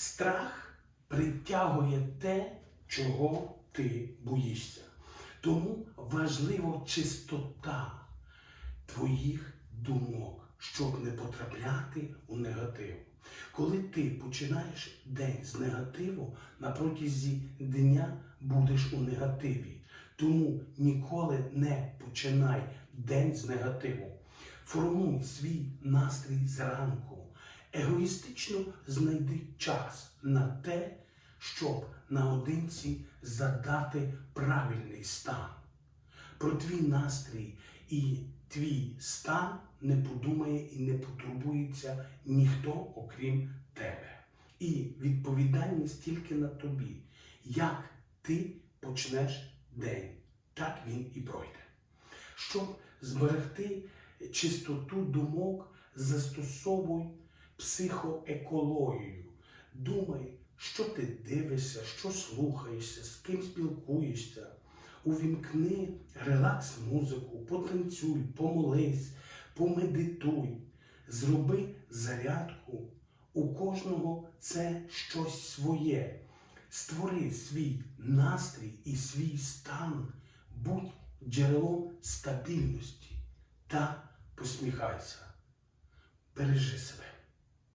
Страх притягує те, чого ти боїшся. Тому важлива чистота твоїх думок, щоб не потрапляти у негатив. Коли ти починаєш день з негативу, на протязі дня будеш у негативі. Тому ніколи не починай день з негативу. Формуй свій настрій зранку. Егоїстично знайди час на те, щоб наодинці задати правильний стан. Про твій настрій і твій стан не подумає і не потурбується ніхто, окрім тебе. І відповідальність тільки на тобі. Як ти почнеш день, так він і пройде. Щоб зберегти чистоту думок, застосовуй психоекологію. Думай, що ти дивишся, що слухаєшся, з ким спілкуєшся. Увімкни релакс-музику, потанцюй, помолись, помедитуй, зроби зарядку. У кожного це щось своє. Створи свій настрій і свій стан, будь джерелом стабільності та посміхайся. Бережи себе.